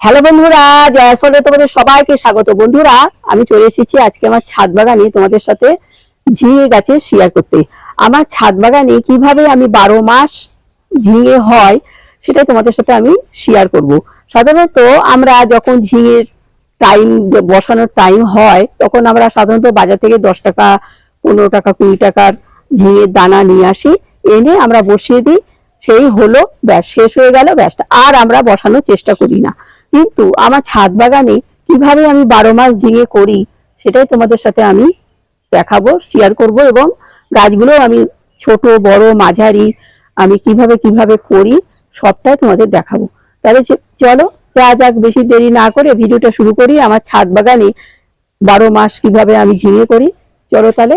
Hello বন্ধুরা জয়সলে তোমাদের সবাইকে স্বাগত। বন্ধুরা, আমি চলে এসেছি আজকে আমার ছাদ বাগানে তোমাদের সাথে ঝিঙে গাছে শেয়ার করতে। আমার ছাদ বাগানে কীভাবে আমি বারো মাস ঝিঙে হয়, সেটাই তোমাদের সাথে আমি শেয়ার করব। সাধারণত আমরা যখন ঝিঙের টাইম বসানোর টাইম হয়, তখন আমরা সাধারণত বাজার থেকে দশ টাকা, পনেরো টাকা, কুড়ি টাকার ঝিঙের দানা নিয়ে আসি, এনে আমরা বসিয়ে দিই, সেই হলো ব্যাস, শেষ হয়ে গেল ব্যাসটা। আর আমরা বসানোর চেষ্টা করি না। কিন্তু আমার ছাদ বাগানে কীভাবে আমি বারো মাস ঝিঙে করি, সেটাই তোমাদের সাথে আমি দেখাবো শেয়ার করব এবং গাছগুলো আমি ছোট, বড়, মাঝারি, আমি কীভাবে কীভাবে করি, সবটাই তোমাদের দেখাবো। তাহলে চলো, যা যাক, বেশি দেরি না করে ভিডিওটা শুরু করি। আমার ছাদ বাগানে বারো মাস কীভাবে আমি ঝিঙে করি, চলো তাহলে।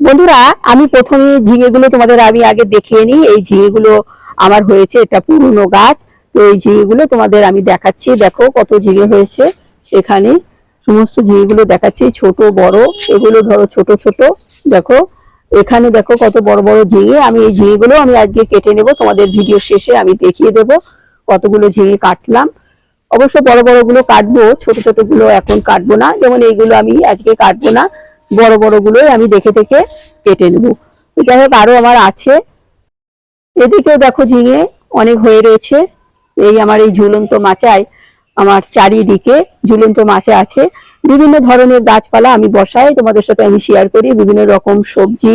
বন্ধুরা, আমি প্রথমে ঝিঙেগুলো তোমাদের আমি আগে দেখিয়ে নিই। এই ঝিঙেগুলো আমার হয়েছে, এটা পুরনো গাছ। তো এই ঝিঙেগুলো তোমাদের আমি দেখাচ্ছি। দেখো কত ঝিঙে হয়েছে এখানে। সমস্ত ঝিঙেগুলো দেখাচ্ছি, ছোট, বড়। এগুলো ধরো ছোট ছোট। দেখো, এখানে দেখো কত বড় বড় ঝিঙে। আমি এই ঝিঙেগুলো আমি আজকে কেটে নেব। তোমাদের ভিডিও শেষে আমি দেখিয়ে দেব কতগুলো ঝিঙে কাটলাম। অবশ্য বড় বড়গুলো কাটবো। ছোট ছোটগুলো এখন কাটবো না। যেমন এইগুলো আমি আজকে কাটবো না। বড় বড় গুলোই আমি দেখে দেখে কেটে নেব। যাই হোক, আরও আমার আছে। এদিকেও দেখো ঝিঙে অনেক হয়ে রয়েছে। এই আমার এই ঝুলন্ত মাচায়, আমার চারিদিকে ঝুলন্ত মাচা আছে। বিভিন্ন ধরনের গাছপালা আমি বসাই, তোমাদের সাথে আমি শেয়ার করি। বিভিন্ন রকম সবজি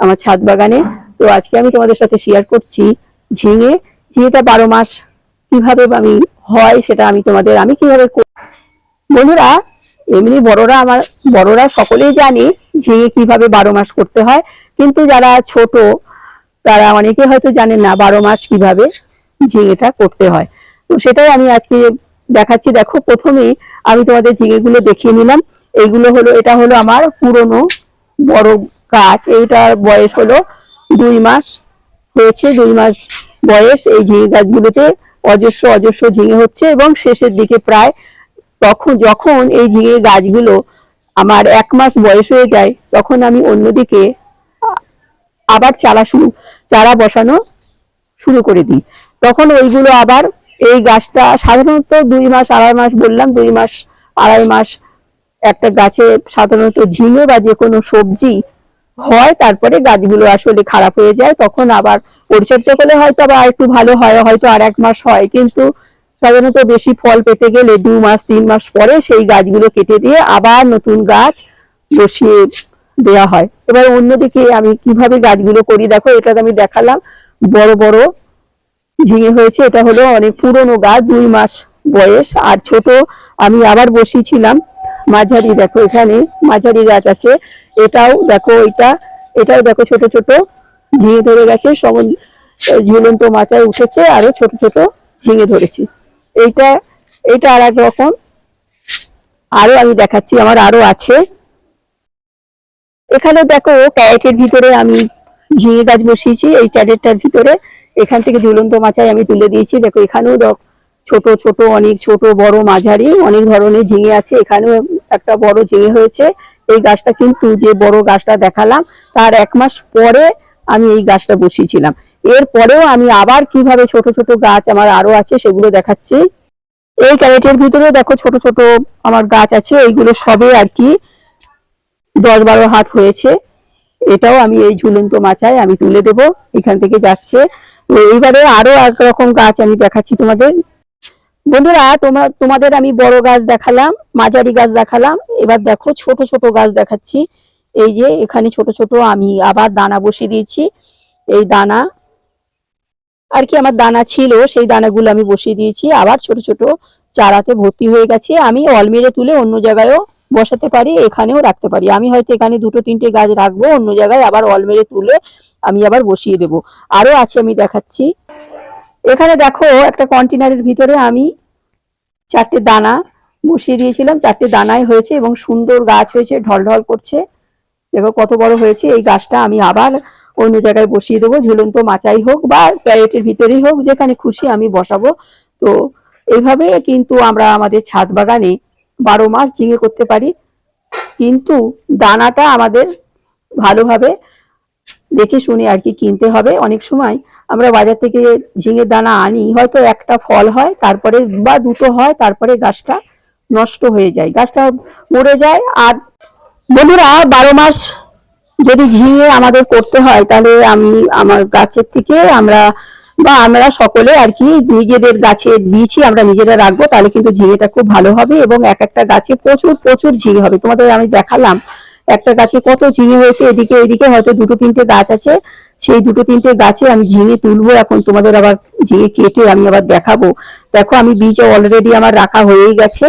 আমার ছাদ বাগানে। তো আজকে আমি তোমাদের সাথে শেয়ার করছি ঝিঙে, ঝিঙেটা বারো মাস কীভাবে আমি হয় সেটা আমি তোমাদের, আমি কীভাবে। বন্ধুরা, এমনি বড়রা আমার, বড়রা সকলেই জানে ঝিঙে কীভাবে বারো মাস করতে হয়। কিন্তু যারা ছোট, তারা অনেকে হয়তো জানেন না বারো মাস কীভাবে ঝিঙেটা করতে হয়। তো সেটাই আমি আজকে দেখাচ্ছি। দেখো, প্রথমেই আমি তোমাদের ঝিঙেগুলো দেখিয়ে নিলাম। এইগুলো হলো, এটা হলো আমার পুরনো বড় গাছ। এইটার বয়স হলো দুই মাস, হয়েছে দুই মাস বয়স এই ঝিঙে গাছগুলোতে। অজস্র অজস্র ঝিঙে হচ্ছে এবং শেষের দিকে প্রায় তখন, যখন এই ঝিঙে গাছগুলো আমার এক মাস বয়স হয়ে যায়, তখন আমি অন্যদিকে আবার চারা শুরু, চারা বসানো শুরু করে দিই। তখন ওইগুলো আবার এই গাছটা সাধারণত দুই মাস, আড়াই মাস বললাম, দুই মাস, আড়াই মাস একটা গাছে সাধারণত ঝিঙে বা যে কোনো সবজি হয়, তারপরে গাছগুলো আসলে খারাপ হয়ে যায়, তখন আবার পরিচর্যা করলে হয়তো আবার একটু ভালো হয়, হয়তো আর এক মাস হয়। কিন্তু সাধারণত বেশি ফল পেতে গেলে দু মাস, তিন মাস পরে সেই গাছগুলো কেটে দিয়ে আবার নতুন গাছ বসিয়ে দেওয়া হয়। এবার অন্যদিকে আমি কীভাবে গাছগুলো করি, দেখো, এটা আমি দেখালাম। বড় বড় ঝিঙে হয়েছে, এটা হলো অনেক পুরনো গাছ, দুই মাস বয়স। আর ছোট আমি আবার বসিয়েছিলাম। মাঝারি দেখো এখানে, মাঝারি গাছ আছে। এটাও দেখো, এটা, এটাও দেখো ছোট ছোট। ঝিঙে ধরে গেছে সম ঝুলন্ত মাচায় উঠেছে, আরও ছোট ছোট ঝিঙে ধরেছি। এইটা, এটা আর এক রকম। আরও আমি দেখাচ্ছি, আমার আরও আছে। এখানে দেখো, ক্যারেটের ভিতরে আমি ঝিঙে গাছ বসিয়েছি, এই ক্যারেটটার ভিতরে। এখান থেকে ঝুলন্ত মাচায় আমি তুলে দিয়েছি। দেখো, এখানেও ছোট ছোট, অনেক ছোট, বড় মাঝারি, অনেক ধরনের ঝিঙে আছে। এখানেও একটা বড় ঝিঙে হয়েছে। এই গাছটা কিন্তু যে বড় গাছটা দেখালাম, তার এক মাস পরে আমি এই গাছটা বসিয়েছিলাম। এর পরেও আমি আবার কীভাবে ছোট ছোট গাছ আমার আরও আছে সেগুলো দেখাচ্ছি। এই ক্যারেটের ভিতরে দেখো, ছোট ছোট আমার গাছ আছে। এইগুলো সবে আর কি দশ বারো হাত হয়েছে। এটাও আমি এই ঝুলন্ত মাচায় আমি তুলে দেব, এখান থেকে যাচ্ছে। এইবারে আরও এক রকম গাছ আমি দেখাচ্ছি তোমাদের। বন্ধুরা তোমার তোমাদের আমি বড় গাছ দেখালাম, মাঝারি গাছ দেখালাম, এবার দেখো ছোট ছোট গাছ দেখাচ্ছি। এই যে, এখানে ছোট ছোট আমি আবার দানা বসিয়ে দিয়েছি, এই দানা। আর কি আমার দানা ছিল, সেই দানাগুলো আমি বসিয়ে দিয়েছি। আবার ছোট ছোট চারাতে ভর্তি হয়ে গেছে। আমি অলমেরে তুলে অন্য জায়গায়ও বসাতে পারি, এখানেও রাখতে পারি। আমি হয়তো এখানে দুটো, তিনটে গাছ রাখব, অন্য জায়গায় আবার অলমেরে তুলে আমি আবার বসিয়ে দেব। আরও আছে আমি দেখাচ্ছি। এখানে দেখো, একটা কন্টেনারের ভিতরে আমি চারটে দানা বসিয়ে দিয়েছিলাম। চারটে দানাই হয়েছে এবং সুন্দর গাছ হয়েছে ঢল ঢল করছে। দেখো কত বড় হয়েছে। এই গাছটা আমি আবার অন্য জায়গায় বসিয়ে দেবো। ঝুলন্ত মাচাই হোক বা প্যারেটের ভিতরেই হোক, যেখানে খুশি আমি বসাবো। তো এইভাবে কিন্তু আমরা আমাদের ছাদ বাগানে বারো মাস ঝিঙে করতে পারি। কিন্তু দানাটা আমাদের ভালোভাবে দেখে শুনে আর কি কিনতে হবে। অনেক সময় আমরা বাজার থেকে ঝিঙে দানা আনি, হয়তো একটা ফল হয়, তারপরে বা দুটো হয়, তারপরে গাছটা নষ্ট হয়ে যায়। গাছটা মরে যায়। আর বন্ধুরা, বারো মাস যদি ঝিঙে আমাদের করতে হয়, তাহলে আমি আমার গাছের থেকে আমরা বা আমরা সকলে আর কি নিজেদের গাছের বীজই আমরা নিজেরা রাখব, তাহলে কিন্তু ঝিঙেটা খুব ভালো হবে এবং এক একটা গাছে প্রচুর প্রচুর ঝিঙে হবে। তোমাদের আমি দেখালাম একটা গাছে কত ঝিঙে হয়েছে, এদিকে এদিকে হয়তো দুটো, তিনটে গাছ আছে। সেই দুটো, তিনটে গাছে আমি ঝিঙে তুলবো, এখন তোমাদের আবার ঝিঙে কেটে আমি আবার দেখাবো। দেখো, আমি বীজ অলরেডি আমার রাখা হয়েই গেছে।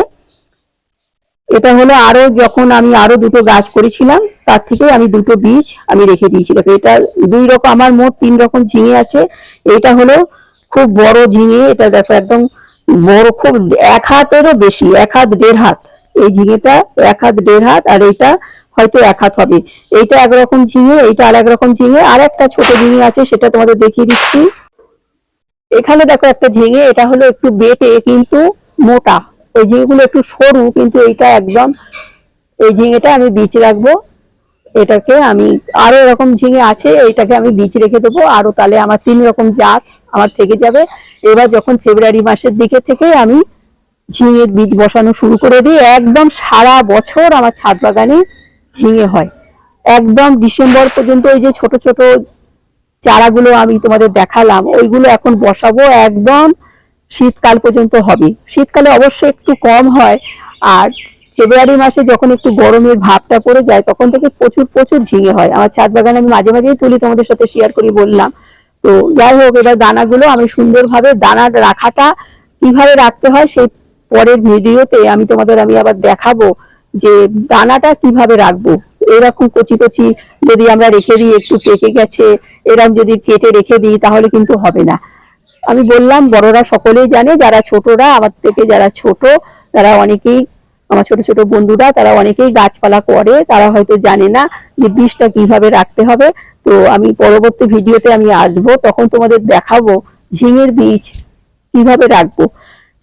এটা হলো আরও যখন আমি আরও দুটো গাছ করেছিলাম, তার থেকে আমি দুটো বীজ আমি রেখে দিয়েছি। দেখো, এটা দুই রকম, আমার মোট তিন রকম ঝিঙে আছে। এটা হলো খুব বড় ঝিঙে, এটা দেখো একদম বড়, খুব এক হাতেরও বেশি, এক হাত দেড় হাত। এই ঝিঙেটা এক হাত দেড় হাত, আর এটা হয়তো এক হাত হবে। এইটা একরকম ঝিঙে, এইটা আর এক রকম ঝিঙে আর একটা ছোট ঝিঙে আছে, সেটা তোমাদের দেখিয়ে দিচ্ছি। এখানে দেখো একটা ঝিঙে, এটা হলো একটু বেটে, কিন্তু মোটা। ওই ঝিঙেগুলো একটু সরু, কিন্তু এইটা একদম, এই ঝিঙেটা আমি বীজ রাখব। এটাকে আমি, আরও এরকম ঝিঙে আছে, এইটাকে আমি বীজ রেখে দেবো। আরও তাহলে আমার তিন রকম জাত আমার থেকে যাবে। এবার যখন ফেব্রুয়ারি মাসের দিকে থেকে আমি ঝিঙের বীজ বসানো শুরু করে দিই, একদম সারা বছর আমার ছাদ বাগানে ঝিঙে হয়। একদম ডিসেম্বর পর্যন্ত ওই যে ছোট ছোট চারাগুলো আমি তোমাদের দেখালাম ওইগুলো এখন বসাবো একদম শীতকাল পর্যন্ত হবে। শীতকালে অবশ্যই একটু কম হয়। আর ফেব্রুয়ারি মাসে যখন একটু গরমের ভাবটা পড়ে যায়, তখন থেকে প্রচুর প্রচুর ঝিঙে হয়। আমার ছাদ বাগানে আমি মাঝে মাঝেই তুলি, তোমাদের সাথে শেয়ার করি বললাম। তো যাই হোক, এবার দানাগুলো আমি সুন্দরভাবে দানা রাখাটা কীভাবে রাখতে হয়, সেই পরের ভিডিওতে আমি তোমাদের, আমি আবার দেখাবো যে দানাটা কীভাবে রাখব। এরকম কচি কচি যদি আমরা রেখে দিই, একটু পেকে গেছে এরকম যদি কেটে রেখে দিই, তাহলে কিন্তু হবে না। আমি বললাম, বড়রা সকলেই জানে, যারা ছোটরা, আমার থেকে যারা ছোট, তারা অনেকেই, আমার ছোট ছোট বন্ধুরা, তারা অনেকেই গাছপালা করে, তারা হয়তো জানে না যে বীজটা কীভাবে রাখতে হবে। তো আমি পরবর্তী ভিডিওতে আমি আসব, তখন তোমাদের দেখাবো ঝিঙের বীজ কীভাবে রাখব।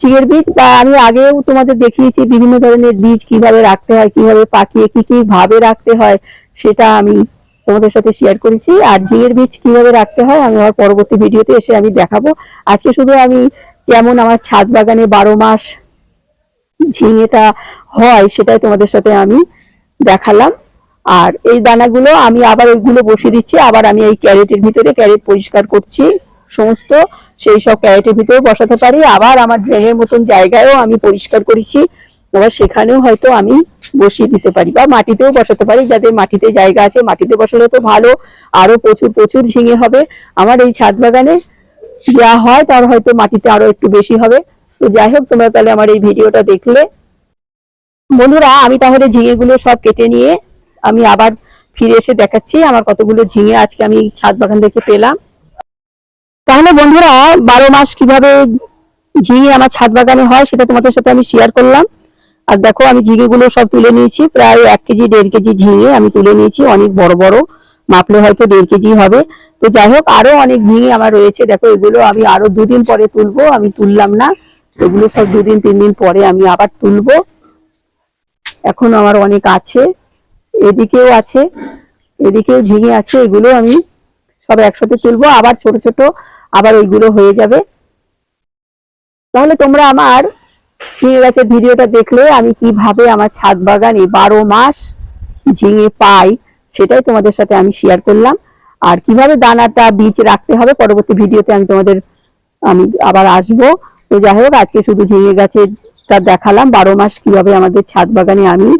ঝিঙের বীজ বা আমি আগেও তোমাদের দেখিয়েছি বিভিন্ন ধরনের বীজ কীভাবে রাখতে হয়, কীভাবে পাকিয়ে কি কি ভাবে রাখতে হয়, সেটা আমি তোমাদের সাথে শেয়ার করেছি। আর ঝিঙের বীজ কীভাবে রাখতে হয়, আমি আমার পরবর্তী ভিডিওতে এসে আমি দেখাবো। আজকে শুধু আমি কেমন আমার ছাদ বাগানে বারো মাস ঝিঙেটা হয় সেটাই তোমাদের সাথে আমি দেখালাম। আর এই দানাগুলো আমি আবার ওইগুলো বসিয়ে দিচ্ছি, আবার আমি এই ক্যারেটের ভিতরে ক্যারেট পরিষ্কার করছি। সমস্ত সেই সব ক্যারেটের ভিতরে বসাতে পারি। আবার আমার ড্রেনের মতন জায়গায়ও আমি পরিষ্কার করেছি। আবার সেখানেও হয়তো আমি বসিয়ে দিতে পারি বা মাটিতেও বসাতে পারি, যাদের মাটিতে জায়গা আছে, মাটিতে বসালে তো ভালো। আরও প্রচুর প্রচুর ঝিঙে হবে। আমার এই ছাদ বাগানে যা হয় তার হয়তো মাটিতে আরও একটু বেশি হবে। তো যাই হোক, তোমরা তাহলে আমার এই ভিডিওটা দেখলে। বন্ধুরা, আমি তাহলে ঝিঙেগুলো সব কেটে নিয়ে আমি আবার ফিরে এসে দেখাচ্ছি। আমার কতগুলো ঝিঙে আজকে আমি ছাদ বাগান থেকে পেলাম। তাহলে বন্ধুরা, বারো মাস কীভাবে ঝিঙে আমার ছাদ বাগানে হয় সেটা তোমাদের সাথে আমি শেয়ার করলাম। আর দেখো, আমি ঝিঙেগুলো সব তুলে নিয়েছি, প্রায় এক কেজি, দেড় কেজি ঝিঙে আমি তুলে নিয়েছি, অনেক বড় বড়, মাপলে হয়তো দেড় কেজি হবে। তো যাই হোক, আরও অনেক ঝিঙে আমার রয়েছে। দেখো, এগুলো আমি আরও দুদিন পরে তুলবো, আমি তুললাম না। এগুলো সব দুদিন, তিন দিন পরে আমি আবার তুলবো। এখন আমার অনেক আছে, এদিকেও আছে, এদিকেও ঝিঙে আছে, এগুলো আমি সব একসাথে তুলবো। আবার ছোট ছোট আবার ওইগুলো হয়ে যাবে। তাহলে তোমরা আমার ঝিঙে গাছের ভিডিওটা দেখলে আমি কীভাবে আমার ছাদ বাগানে বারো মাস ঝিঙে পাই সেটাই তোমাদের সাথে আমি শেয়ার করলাম। আর কীভাবে দানাটা বীজ রাখতে হবে পরবর্তী ভিডিওতে আমি তোমাদের, আমি আবার আসব। তো যাই হোক, আজকে শুধু ঝিঙে গাছেরটা দেখালাম, বারো মাস কীভাবে আমাদের ছাদ বাগানে আমি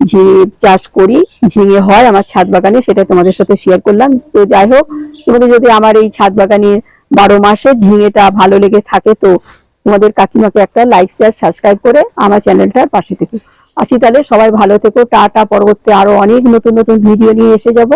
ঝিঙে চাষ করি, ঝিঙে হয় আমার ছাদ বাগানে সেটা তোমাদের সাথে শেয়ার করলাম। তো যাই হোক, তোমাদের যদি আমার এই ছাদ বাগানের বারো মাসের ঝিঙেটা ভালো লেগে থাকে তো তোমাদের কাকিমাকে একটা লাইক শেয়ার সাবস্ক্রাইব করে আমার চ্যানেলটার পাশে থেকে। আছি তাহলে সবাই ভালো থেকো, টাটা, পরবর্তী আরও অনেক নতুন নতুন ভিডিও নিয়ে এসে যাব।